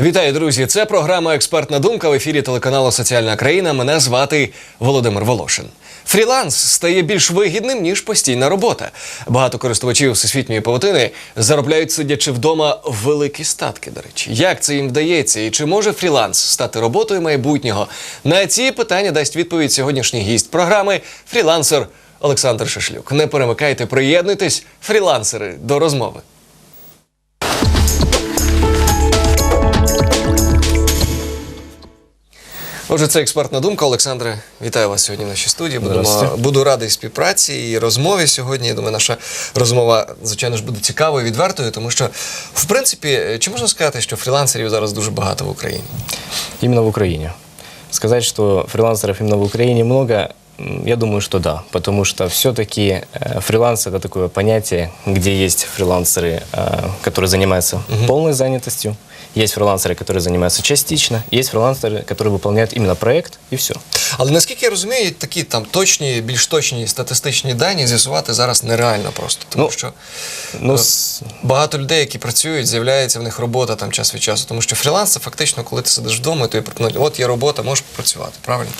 Вітаю, друзі! Це програма Експертна думка в ефірі телеканалу Соціальна країна. Мене звати Володимир Волошин. Фріланс стає більш вигідним ніж постійна робота. Багато користувачів всесвітньої павутини заробляють сидячи вдома великі статки. До речі, як це їм вдається, і чи може фріланс стати роботою майбутнього? На ці питання дасть відповідь сьогоднішній гість програми фрілансер Олександр Шишлюк. Не перемикайте, приєднуйтесь, фрілансери, до розмови. Отже, це експертна думка. Олександре, вітаю вас сьогодні в нашій студії. Будемо, Здравствуйте. буду радий співпраці і розмові сьогодні. Я думаю, наша розмова, звичайно ж, буде цікавою і відвертою, тому що, в принципі, чи можна сказати, що фрілансерів зараз дуже багато в Україні? Именно в Украине. Сказать, что фрилансеров именно в Украине много, м, я думаю, что да. Потому что все-таки фриланс это такое понятие, где есть фрилансеры, э, которые занимаются полной занятостью, есть фрилансеры, которые занимаются частично, есть фрилансеры, которые выполняют именно проект и все. Але наскільки я розумію, такі там точні, більш точні статистичні дані з'ясувати зараз нереально просто, тому Ну, що Ну, Е, с- Багато людей, які працюють, з'являється в них робота там час від часу. Тому що фріланс це фактично, коли ти сидиш вдома, і тобі пропонують, от є робота, можеш працювати, правильно?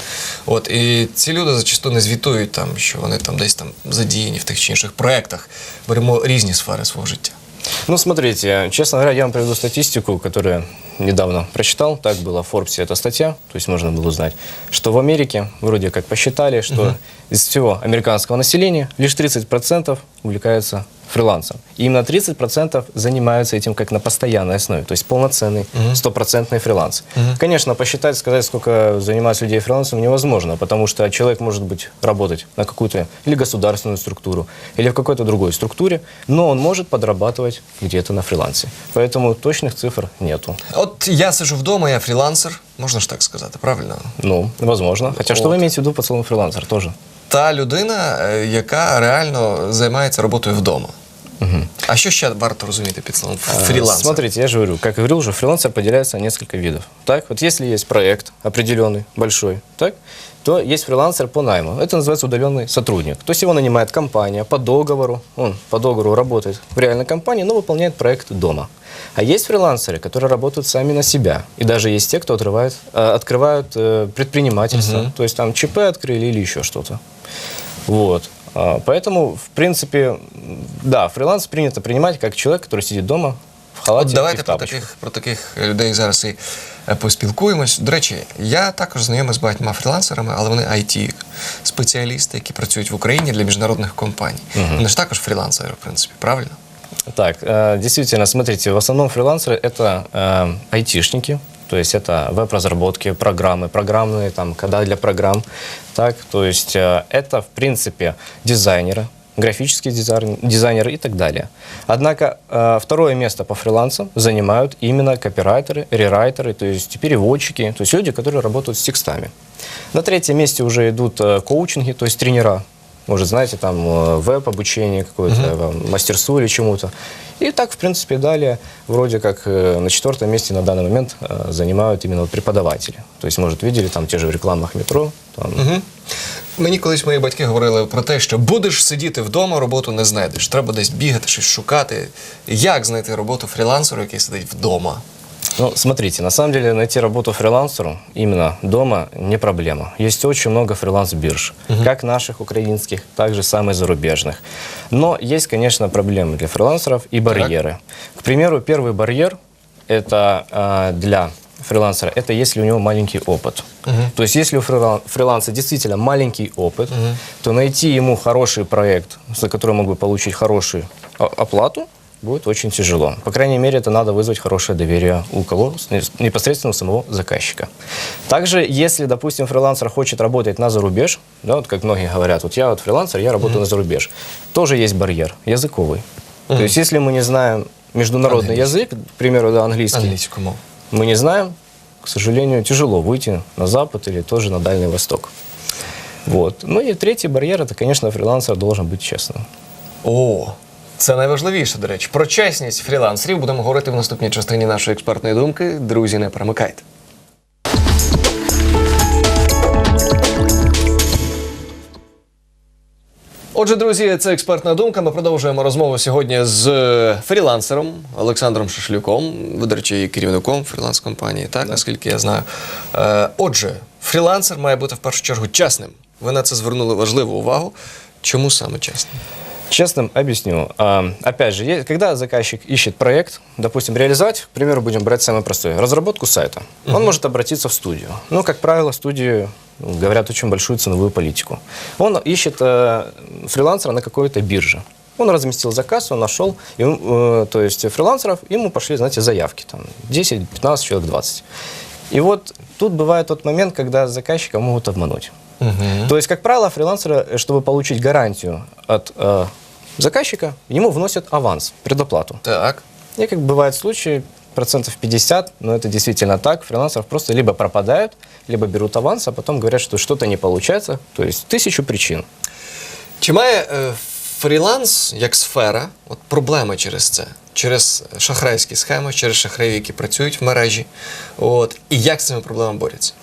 От і ці люди зачасту не звітують там, що вони там десь там задіяні в тих чи інших проєктах. Беремо різні сфери свого життя. Ну, смотрите, честно говоря, я вам приведу статистику, которую я недавно прочитал. Так было в Форбсе эта статья, то есть можно было узнать, что в Америке вроде как посчитали, что из всего американского населения лишь 30% увлекаются фрилансом. И именно 30% занимаются этим как на постоянной основе, то есть полноценный, стопроцентный фриланс. Конечно, посчитать, сказать, сколько занимаются людей фрилансом невозможно, потому что человек может быть работать на какую-то или государственную структуру, или в какой-то другой структуре, но он может подрабатывать где-то на фрилансе. Поэтому точных цифр нету. От я сижу вдома, я фрілансер, можна ж так сказати, правильно? Ну, возможно. Хотя что вы Вот. имеете в виду под словом фрилансер тоже? Та людина, е, яка реально займається роботою вдома. А що ще варто розуміти під словом А, фрілансер? Смотрите, я же говорю, как говорил уже, фрилансер поделяется на несколько видов. Так, вот если есть проект определенный, большой, так, то есть фрилансер по найму. Это называется удаленный сотрудник. То есть его нанимает компания по договору, он по договору работает в реальной компании, но выполняет проект дома. А есть фрилансеры, которые работают сами на себя. И даже есть те, кто отрывает, э, открывают э, предпринимательство. То есть там ЧП открыли или еще что-то. Вот. А, Поэтому, в принципе, да, фриланс принято принимать как человек, который сидит дома в халате От и давайте в про тапочках. таких, про таких людей зараз і е, поспілкуємось. До речі, я також знайомий з багатьма фрілансерами, але вони it спеціалісти, які працюють в Україні для міжнародних компаній. Вони ж також фрілансери, в принципі, правильно? Так, э, действительно, смотрите, в основном фрилансеры это э, айтишники, то есть это веб-разработки, программы, программные, там, кода для программ. Так, то есть э, это, в принципе, дизайнеры, графические дизайн- дизайнеры и так далее. Однако э, второе место по фрилансам занимают именно копирайтеры, рерайтеры, то есть переводчики, то есть люди, которые работают с текстами. На третьем месте уже идут э, коучинги, то есть тренера, может, знаете, там э, веб-обучение какое-то, э, мастерству или чему-то. И так, в принципе, далее, вроде как э, на четвертом месте на данный момент э, занимают именно вот преподаватели. То есть, может, видели там те же в рекламах метро, там, Угу. Мені колись мої батьки говорили про те, що будеш сидіти вдома, роботу не знайдеш. Треба десь бігати, щось шукати. Як знайти роботу фрілансеру, який сидить вдома? Ну, смотрите, на самом деле найти работу фрилансеру именно дома не проблема. Есть очень много фриланс-бирж, как наших украинских, так же самых зарубежных. Но есть, конечно, проблемы для фрилансеров и барьеры. К примеру, первый барьер – это э, для фрилансера, это если у него маленький опыт. То есть если у фрилан- фриланса действительно маленький опыт, то найти ему хороший проект, за который он мог бы получить хорошую оплату, будет очень тяжело. По крайней мере, это надо вызвать хорошее доверие у кого? Непосредственно у самого заказчика. Также, если, допустим, фрилансер хочет работать на зарубеж, да, вот как многие говорят, вот я вот фрилансер, я работаю на зарубеж, тоже есть барьер языковый. То есть, если мы не знаем международный язык, к примеру, да, английский, Англійську мову. мы не знаем, к сожалению, тяжело выйти на Запад или тоже на Дальний Восток. Вот. Ну и третий барьер, это, конечно, фрилансер должен быть честным. О, це найважливіше, до речі. Про чесність фрілансерів будемо говорити в наступній частині нашої експертної думки. Друзі, не перемикайте. Отже, друзі, це експертна думка. Ми продовжуємо розмову сьогодні з е, фрілансером Олександром Шашлюком, до речі, керівником фріланс-компанії, так, наскільки я знаю. Е, Отже, фрілансер має бути в першу чергу чесним. Ви на це звернули важливу увагу. Чому саме чесним? Честно объясню. А, Опять же, когда заказчик ищет проект, допустим, реализовать, к примеру, будем брать самое простое, разработку сайта, он может обратиться в студию. Ну, как правило, студии говорят очень большую ценовую политику. Он ищет э, фрилансера на какой-то бирже. Он разместил заказ, он нашел, и, э, то есть фрилансеров, ему пошли, знаете, заявки, там 10, 15, человек 20. И вот тут бывает тот момент, когда заказчика могут обмануть. То есть, как правило, фрилансеры, э, чтобы получить гарантию от э, заказчика, ему вносят аванс, предоплату. Так. И как бывает случаи, процентов 50, но это действительно так, фрилансеров просто либо пропадают, либо берут аванс, а потом говорят, что что-то не получается. То есть тысячу причин. Чи має е, фріланс як сфера от проблеми через це? Через шахрайські схеми, через шахраїв, які працюють в мережі. От, і як з цими проблемами борються?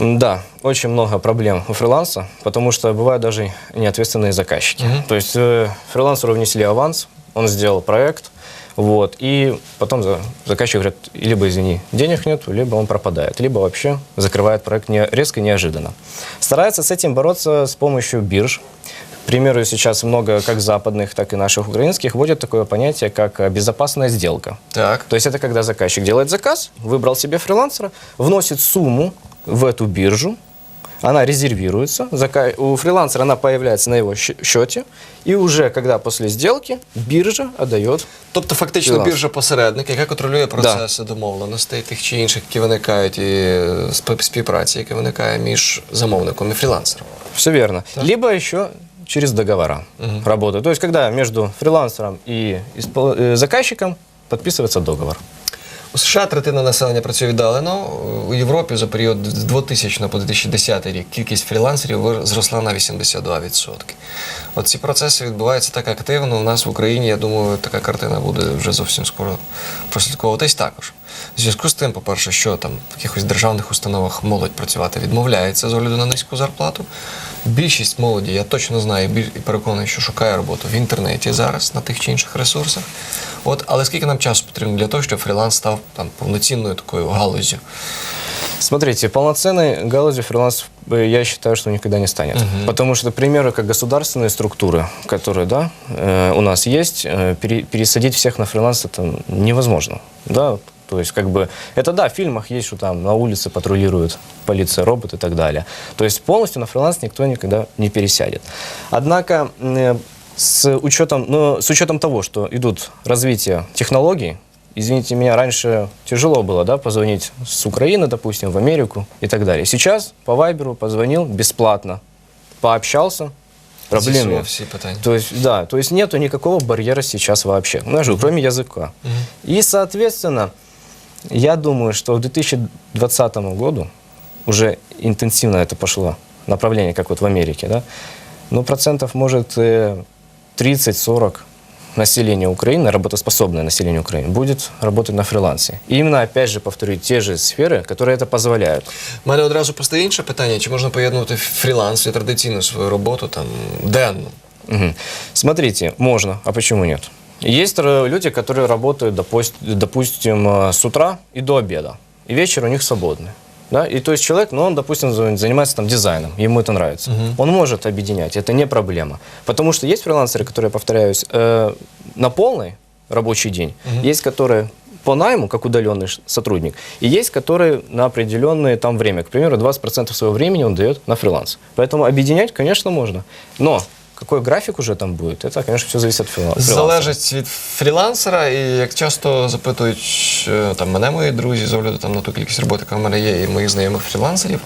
М, Да, очень много проблем у фриланса, потому что бывают даже неответственные заказчики. То есть э, фрилансеру внесли аванс, он сделал проект, вот, и потом за- заказчик говорит, либо, извини, денег нет, либо он пропадает, либо вообще закрывает проект не, резко и неожиданно. Старается с этим бороться с помощью бирж. К примеру, сейчас много как западных, так и наших украинских вводят такое понятие, как э, безопасная сделка. Так. То есть это когда заказчик делает заказ, выбрал себе фрилансера, вносит сумму в эту биржу, она резервируется, у фрилансера она появляется на его счете, и уже когда после сделки биржа отдает. Тобто, фактично, Фріланс. біржа посередник, яка контролює процеси домовленостей тих чи інших, які виникають, і е, співпраці, яка виникає між замовником і фрілансером. Все верно. Либо еще через договора работают. То есть когда между фрилансером и э, заказчиком подписывается договор. У США третина населення працює віддалено. У Європі за період з 2000 по 2010 рік кількість фрілансерів зросла на 82%. От ці процеси відбуваються так активно. У нас в Україні, я думаю, така картина буде вже зовсім скоро прослідковуватись також. В зв'язку з тим, по-перше, що там в якихось державних установах молодь працювати відмовляється з огляду на низьку зарплату. Більшість молоді, я точно знаю і переконаний, що шукає роботу в інтернеті зараз на тих чи інших ресурсах. От, але скільки нам часу потрібно для того, щоб фріланс став там повноцінною такою галузю? Смотрите, полноценной галузью фриланс, э, я считаю, что никогда не станет. Потому что, к примеру, как государственные структуры, которые да, э, у нас есть, э, пере- пересадить всех на фриланс это невозможно. Да? То есть, как бы, это да, в фильмах есть, что там на улице патрулирует полиция, робот и так далее. То есть полностью на фриланс никто никогда не пересядет. Однако э, с учетом, ну, с учетом того, что идут развитие технологий, Извините меня, раньше тяжело было, да, позвонить с Украины, допустим, в Америку и так далее. Сейчас по Вайберу позвонил бесплатно, пообщался, проблем нет. питання. То есть, да, то есть нету никакого барьера сейчас вообще, ну, же кроме языка. И, соответственно, я думаю, что к 2020 году уже интенсивно это пошло направление, как вот в Америке, да, ну, процентов, может, э, 30-40 населения Украины, работоспособное население Украины, будет работать на фрилансе. И именно, опять же, повторю, те же сферы, которые это позволяют. У мене одразу постає інше питання: чи можна поєднувати фріланс і традиційну свою роботу там денну? Мгм. Смотрите, можно, а почему нет? Есть р- люди, которые работают, допуст- допустим, э, с утра и до обеда, и вечер у них свободный. Да? И то есть человек, ну, он, допустим, за- занимается там дизайном, ему это нравится. Он может объединять, это не проблема. Потому что есть фрилансеры, которые, повторяюсь, э, на полный рабочий день, есть которые по найму, как удаленный сотрудник, и есть которые на определенное там время. К примеру, 20% своего времени он дает на фриланс. Поэтому объединять, конечно, можно. Но какой график уже там будет, это, конечно, все зависит от фриланса. Залежить від фрілансера, і як часто запитують е, там мене мої друзі з огляду там на ту кількість роботи, яка в мене є, і моїх знайомих фрілансерів.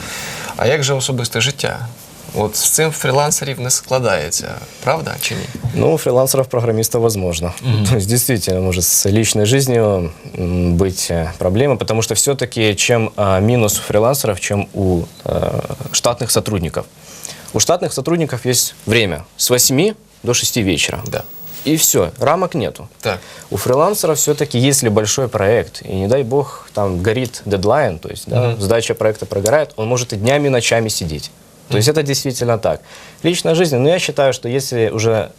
А як же особисте життя? От з цим фрілансерів не складається, правда чи ні? Ну, у фрилансеров-программистов возможно. То есть, действительно, может с личной жизнью м, быть э, проблема, потому что все-таки чем а, минус у фрилансеров, чем у э, штатных сотрудников. У штатных сотрудников есть время с 8 до 6 вечера. Да. И все, рамок нету. Так. У фрилансера все-таки, если большой проект, и не дай бог, там горит дедлайн, то есть да, сдача проекта прогорает, он может и днями, и ночами сидеть. То есть это действительно так. Личная жизнь, ну я считаю, что если уже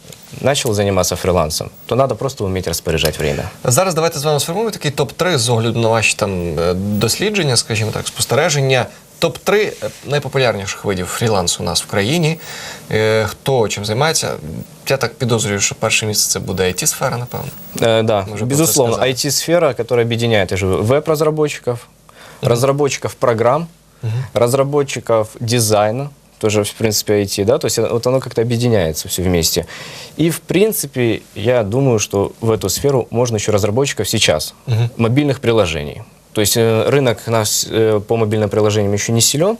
начал заниматься фрилансом, то надо просто уметь распоряжать время. Зараз давайте з вами сформуємо такий топ-3 з огляду на ваші там е, дослідження, скажімо так, спостереження. Топ-3 найпопулярніших видів фрілансу у нас в країні. Е, Хто чим займається? Я так підозрюю, що перше місце це буде it сфера напевно. Э, да, Мы уже безусловно, просто сказали. IT-сфера, которая объединяет же веб-разработчиков, разработчиков программ, разработчиков дизайна, тоже, в принципе, IT, да, то есть э, вот оно как-то объединяется все вместе. И, в принципе, я думаю, что в эту сферу можно еще разработчиков сейчас, мобильных приложений. То есть э, рынок наш э, по мобильным приложениям еще не силен,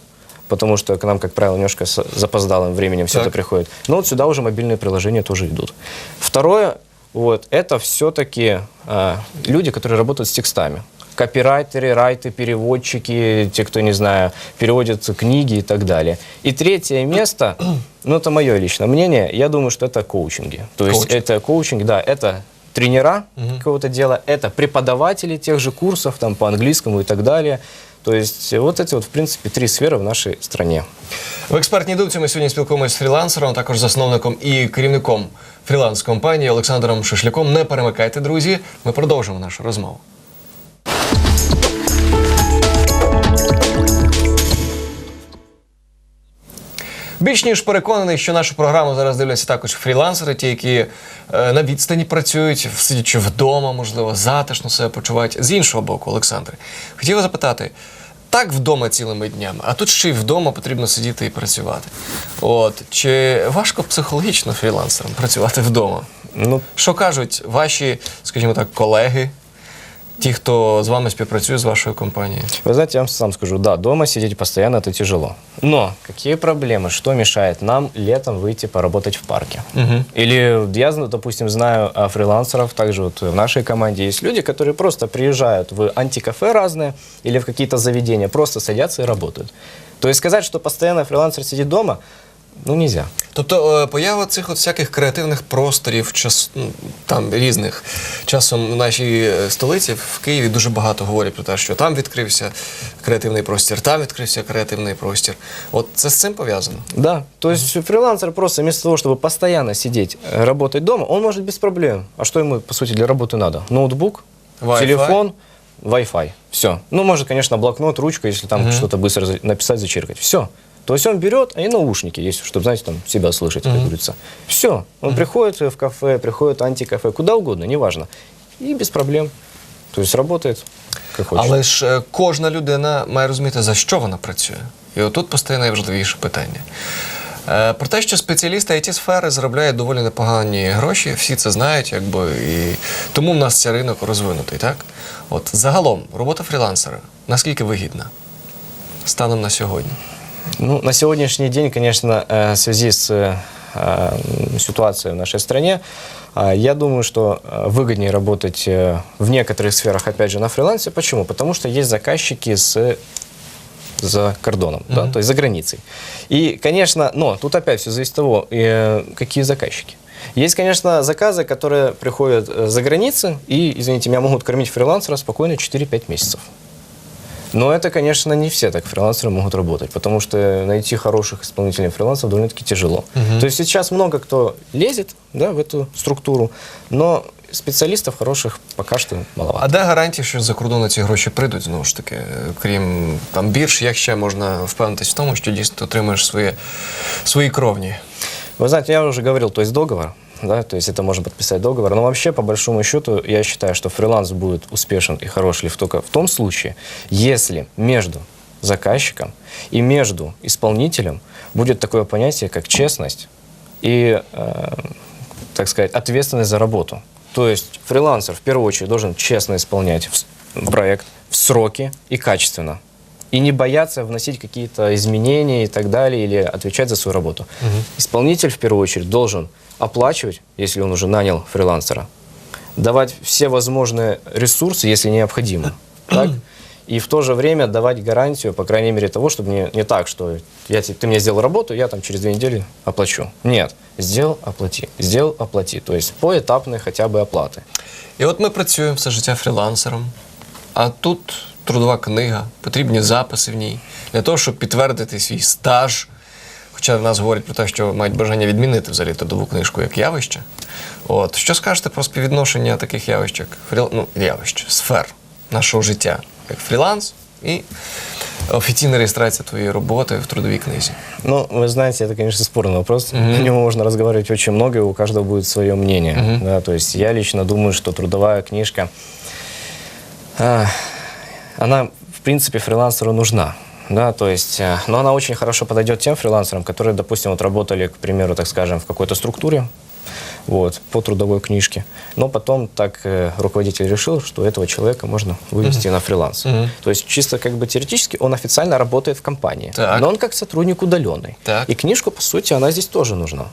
потому что к нам, как правило, немножко с запоздалым временем все Так. это приходит. Но вот сюда уже мобильные приложения тоже идут. Второе, вот, это все-таки люди, которые работают с текстами. Копирайтеры, райты, переводчики, те, кто, не знаю, переводят книги и так далее. И третье место, ну, это мое личное мнение, я думаю, что это коучинги. То есть Коучинг. это коучинг, да, это тренера какого-то дела, это преподаватели тех же курсов там, по английскому и так далее. То есть вот эти вот, в принципе, три сферы в нашей стране. В експертній думці ми сьогодні спілкуємося з фрілансером, також засновником і керівником фріланс-компанії Олександром Шишляком. Не перемикайте, друзі. Ми продовжимо нашу розмову. Більш ніж переконаний, що нашу програму зараз дивляться також фрілансери, ті, які е, на відстані працюють, сидячи вдома, можливо, затишно себе почувають. З іншого боку, Олександре, хотів запитати. Так вдома цілими днями, а тут ще й вдома потрібно сидіти і працювати. От чи важко психологічно фрілансерам працювати вдома? Ну, Що кажуть ваші, скажімо так, колеги, ті, хто з вами співпрацює з вашою компанією? Вы знаете, я вам сам скажу, да, дома сидеть постоянно это тяжело. Но какие проблемы? Что мешает нам летом выйти поработать в парке? Или я, зна- допустим, знаю а, фрилансеров, также вот в нашей команде есть люди, которые просто приезжают в антикафе разные или в какие-то заведения, просто садятся и работают. То есть сказать, что постоянно фрилансер сидит дома, ну нельзя. Тобто е, поява цих от всяких креативних просторів, час, ну, там різних часом в нашій е, столиці в Києві дуже багато говорять про те, що там відкрився креативний простір, там відкрився креативний простір. От це з цим пов'язано. Да, то есть фрилансер просто вместо того, чтобы постоянно сидеть, э, работать дома, он может без проблем. А что ему, по сути, для работы надо? Ноутбук, Wi-Fi. телефон, Wi-Fi. Все. Ну, может, конечно, блокнот, ручка, если там что-то быстро за- написать, зачеркать. Все. То есть он берет, и наушники есть, чтобы, знаете, там себя слышать, как говорится. Все. Он приходит в кафе, приходит в антикафе, куда угодно, неважно. И без проблем. То есть работает как хочет. Але ж е, кожна людина має розуміти, за що вона працює. І отут постає найважливіше питання. Е, Про те, що спеціалісти it сфери заробляють доволі непогані гроші, всі це знають, якби і тому в нас цей ринок розвинутий, так? От загалом, робота фрілансера наскільки вигідна станом на сьогодні? Ну, на сегодняшний день, конечно, э, в связи с э, э, ситуацией в нашей стране, я думаю, что выгоднее работать в некоторых сферах, опять же, на фрилансе. Почему? Потому что есть заказчики с за кордоном, да, то есть за границей. И, конечно, но тут опять все зависит от того, какие заказчики. Есть, конечно, заказы, которые приходят за границы и, извините, меня могут кормить фрилансера спокойно 4-5 месяцев. Но это, конечно, не все так фрилансеры могут работать, потому что найти хороших исполнителей фрилансов довольно-таки тяжело. То есть сейчас много кто лезет да, в эту структуру, но специалистов хороших пока что маловато. А де гарантії, що за кордону ці гроші прийдуть знову ж таки? Е, Крім там бірж, як ще можна впевнитись в тому, що дійсно ти отримаєш свої, свої кровні? Вы знаете, я уже говорил, то есть договор, Да, то есть это можно подписать договор, но вообще, по большому счету, я считаю, что фриланс будет успешен и хорош лишь только в том случае, если между заказчиком и между исполнителем будет такое понятие, как честность и, э, так сказать, ответственность за работу. То есть фрилансер в первую очередь должен честно исполнять проект в сроки и качественно И не бояться вносить какие-то изменения и так далее, или отвечать за свою работу. Исполнитель в первую очередь должен оплачивать, если он уже нанял фрилансера, давать все возможные ресурсы, если необходимо. Так? И в то же время давать гарантию, по крайней мере, того, чтобы не, не так, что я, те- ты мне сделал работу, я там через две недели оплачу. Нет, сделал, оплати, сделал, оплати. То есть поэтапные хотя бы оплаты. І от ми працюємо все життя фрілансером, а тут трудова книга, потрібні записи в ній для того, щоб підтвердити свій стаж, хоча в нас говорять про те, що мають бажання відмінити взагалі трудову книжку як явище. От що скажете про співвідношення таких явищ, як фріл... ну, явищ, сфер нашого життя, як фріланс і офіційна реєстрація твоєї роботи в трудовій книзі? Ну, вы знаете, это, конечно, спорный вопрос. По нему можно разговаривать очень много, и у каждого будет свое мнение. Да, то есть я лично думаю, что трудовая книжка, а, она, в принципе, фрилансеру нужна. Да, то есть, э, но она очень хорошо подойдет тем фрилансерам, которые, допустим, вот работали, к примеру, так скажем, в какой-то структуре, вот, по трудовой книжке. Но потом так э, руководитель решил, что этого человека можно вывести на фриланс. То есть чисто как бы теоретически он официально работает в компании, Так. но он как сотрудник удаленный. Так. И книжку, по сути, она здесь тоже нужна.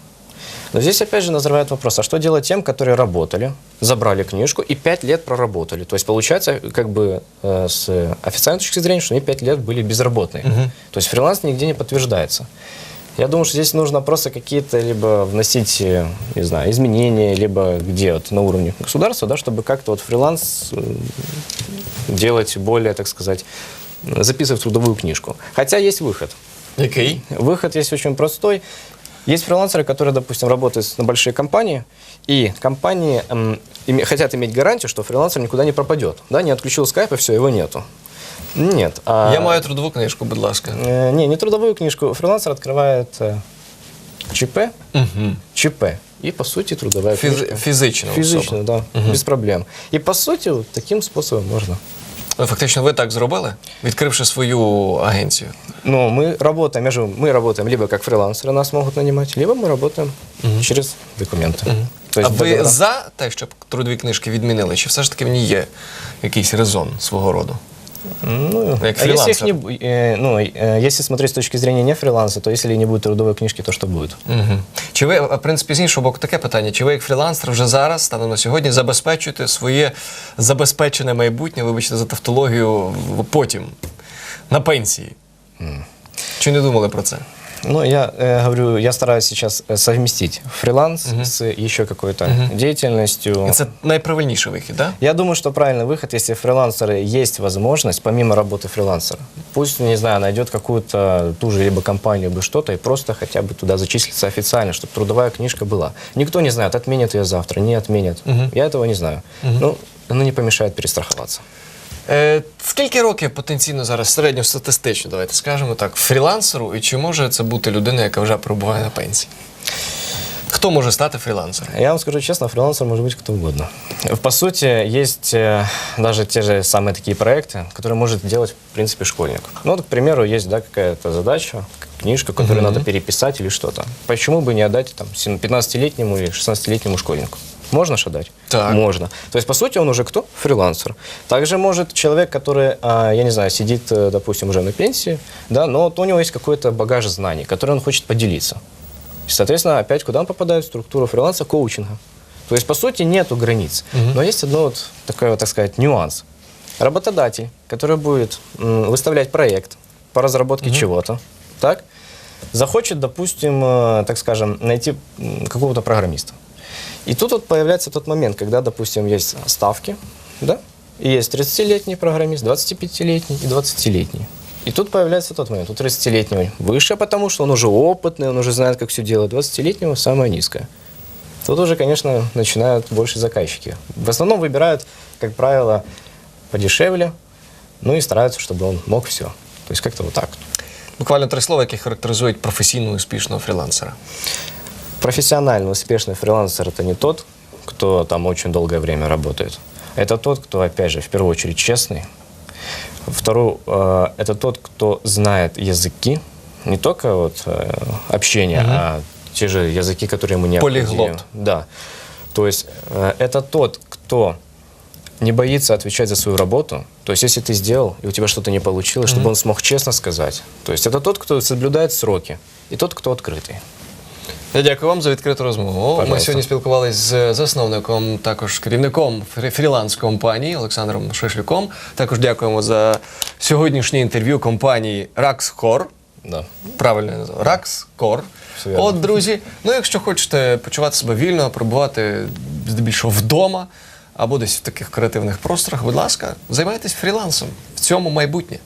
Но здесь опять же назревает вопрос, а что делать тем, которые работали, забрали книжку и пять лет проработали? То есть получается, как бы э, с официальной точки зрения, что они пять лет были безработные. То есть фриланс нигде не подтверждается. Я думаю, что здесь нужно просто какие-то либо вносить, э, не знаю, изменения, либо где вот на уровне государства, да, чтобы как-то вот фриланс э, делать более, так сказать, записывать в трудовую книжку. Хотя есть выход. Який? Выход есть очень простой. Есть фрилансеры, которые, допустим, работают на большие компании, и компании эм, име- хотят иметь гарантию, что фрилансер никуда не пропадет. Да, не отключил скайп, и все, его нету. Нет. а- Я маю трудову книжку, будь ласка. Э, не, не трудовую книжку. Фрилансер открывает э, ЧП, Угу. ЧП. И, по сути, трудовая Фіз... книжка. Фізично. Физично, да, без проблем. И, по сути, вот таким способом можно. Ну, фактично, ви так зробили, відкривши свою агенцію. Но мы работаем, я же, мы работаем либо как фрилансеры нас могут нанимать, либо мы работаем через документы. То а ви договора. за те, щоб трудові книжки відмінили, чи все ж таки в ній є якийсь резон свого роду? Ну, Как а если их не, э, ну, э, если смотреть с точки зрения не фриланса, то если не будет трудовой книжки, то что будет? Угу. Чи ви, в принципі, з іншого боку, таке питання: чи ви як фрілансер вже зараз, станом на сьогодні, забезпечуєте своє забезпечене майбутнє, вибачте за тавтологію, потім, на пенсії? Чи не думали про це? Ну, я э, говорю, я стараюсь сейчас э, совместить фриланс с еще какой-то деятельностью. І це найправильніший вихід, так? Да? Я думаю, что правильный выход, если фрилансеры есть возможность, помимо работы фрилансера, пусть, не знаю, найдет какую-то ту же либо компанию, либо что-то, и просто хотя бы туда зачислиться официально, чтобы трудовая книжка была. Никто не знает, отменят ее завтра, не отменят. Я этого не знаю. Ну, оно не помешает перестраховаться. Е, скільки років потенційно зараз середньостатистично, давайте скажемо так, фрілансеру, і чи може це бути людина, яка вже перебуває на пенсії? Хто може стати фрілансером? Я вам скажу честно, фрилансер может быть кто угодно. По сути, есть э, даже те же самые такие проекты, которые может делать, в принципе, школьник. Ну, вот, к примеру, есть да, какая-то задача, к- книжка, которую надо переписать или что-то. Почему бы не отдать там, сем- 15-летнему или 16-летнему школьнику? Можно же? Так. Можно. То есть, по сути, он уже кто? Фрилансер. Также может человек, который, а, я не знаю, сидит, э, допустим, уже на пенсии, да, но вот у него есть какой-то багаж знаний, который он хочет поделиться. И, соответственно, опять куда он попадает? В структуру фриланса, коучинга. То есть, по сути, нету границ. Но есть одно вот такой, вот, так сказать, нюанс. Работодатель, который будет выставлять проект по разработке чего-то, так, захочет, допустим, э, так скажем, найти какого-то программиста. И тут вот появляется тот момент, когда, допустим, есть ставки, да, и есть 30-летний программист, 25-летний и 20-летний. И тут появляется тот момент, у 30-летнего выше, потому что он уже опытный, он уже знает, как все делать, 20-летнего самое низкое. Тут уже, конечно, начинают больше заказчики. В основном выбирают, как правило, подешевле, ну и стараются, чтобы он мог все. То есть как-то вот так. Буквально три слова, які характеризують професійно успішного фрілансера. Профессионально успешный фрилансер – это не тот, кто там очень долгое время работает. Это тот, кто, опять же, в первую очередь честный. Второй э, это тот, кто знает языки, не только вот э, общение, а те же языки, которые ему необходимы. Полиглот. Да. То есть э, это тот, кто не боится отвечать за свою работу. То есть, если ты сделал, и у тебя что-то не получилось, чтобы он смог честно сказать. То есть, это тот, кто соблюдает сроки, и тот, кто открытый. Я дякую вам за відкриту розмову. Ми сьогодні спілкувалися з засновником, також керівником фрі- фріланс-компанії Олександром Шишлюком. Також дякуємо за сьогоднішнє інтерв'ю компанії Raxcor. Да. Правильно я назвав. Raxcor. От, друзі, ну якщо хочете почувати себе вільно, перебувати здебільшого вдома або десь в таких креативних просторах, будь ласка, займайтесь фрілансом. В цьому майбутнє.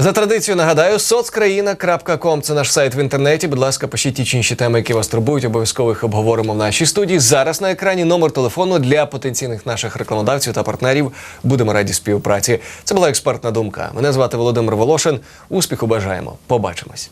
За традицією нагадаю, соцкраїна.ком – це наш сайт в інтернеті. Будь ласка, пишіть ті чи інші теми, які вас турбують. Обов'язково їх обговоримо в нашій студії. Зараз на екрані номер телефону для потенційних наших рекламодавців та партнерів. Будемо раді співпраці. Це була експертна думка. Мене звати Володимир Волошин. Успіху бажаємо. Побачимось.